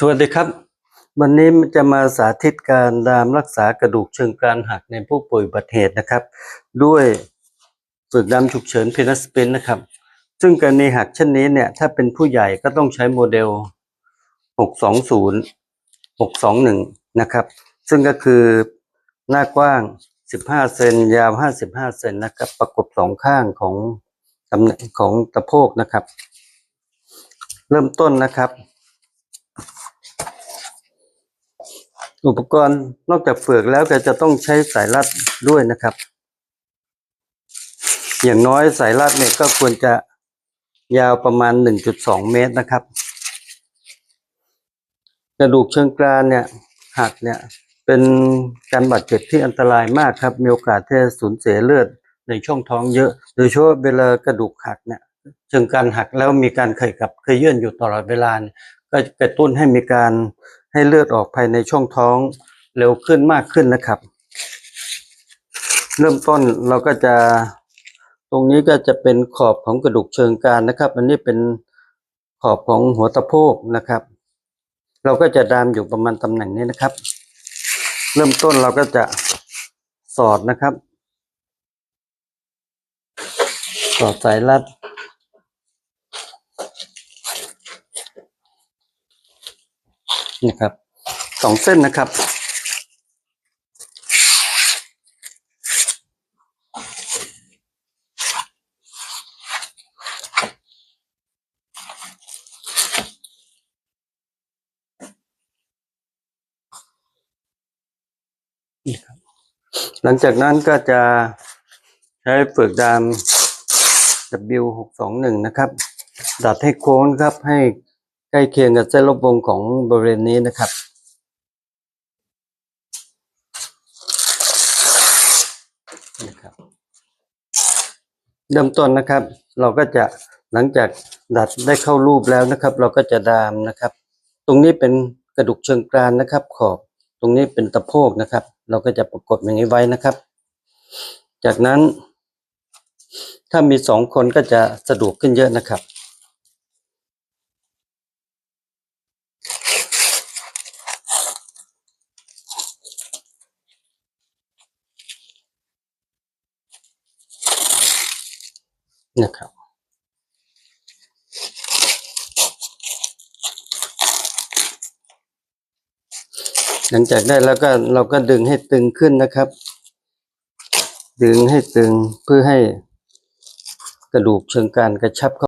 สวัสดีครับ วันนี้จะมาสาธิตการดามรักษากระดูกเชิงกรานหักในผู้ป่วยบัติเหตุนะครับ ด้วยฝึกดามฉุกเฉินเพนัสเปนนะครับ ซึ่งกรณีหักเช่นนี้เนี่ย ถ้าเป็นผู้ใหญ่ก็ต้องใช้โมเดล 620 621 นะครับ ซึ่งก็คือหน้ากว้าง 15 เซนยาว 55 เซนนะครับ ประกบสองข้างของตำแหน่งของตะโพกนะครับ เริ่มต้นนะครับ อุปกรณ์นอกจากเฟือกแล้วก็จะต้องใช้สายรัดด้วยนะครับ อย่างน้อยสายรัดเนี่ยก็ควรจะยาวประมาณ 1.2 เมตรนะครับ กระดูกเชิงกรานเนี่ยหักเนี่ยเป็นการบาดเจ็บที่อันตรายมากครับ มีโอกาสที่จะสูญเสียเลือดในช่องท้องเยอะ โดยเฉพาะเวลากระดูกหักเนี่ยเชิงกรานหักแล้วมีการเขยกับเคยเยื่อนอยู่ตลอดเวลา ก็จะกระตุ้นให้มีการให้เลือดออกภายในช่องท้องเร็วขึ้นมากขึ้นนะครับ เริ่มต้นเราก็จะตรงนี้ก็จะเป็นขอบของกระดูกเชิงกรานนะครับ อันนี้เป็นขอบของหัวตะโพกนะครับ เราก็จะดามอยู่ประมาณตำแหน่งนี้นะครับ เริ่มต้นเราก็จะสอดนะครับ สอดสายรัด นะครับสองเส้นนะครับ หลังจากนั้นก็จะใช้เปลือกดาม W หกสองหนึ่งนะครับ ดัดให้โค้งครับให้ ใกล้เคียงกับเส้นรอบวงของบริเวณนี้นะครับนะครับ เริ่มต้นนะครับ เราก็จะหลังจากดัดได้เข้ารูปแล้วนะครับ เราก็จะดามนะครับ ตรงนี้เป็นกระดูกเชิงกรานนะครับ ขอบตรงนี้เป็นตะโพกนะครับ เราก็จะประกบอย่างนี้ไว้นะครับ จากนั้น ถ้ามีสองคนก็จะสะดวกขึ้นเยอะนะครับ นะครับ หลังจากได้แล้วก็เราก็ดึงให้ตึงขึ้นนะครับ ดึงให้ตึงเพื่อให้กระดูกเชิงกรานกระชับเข้า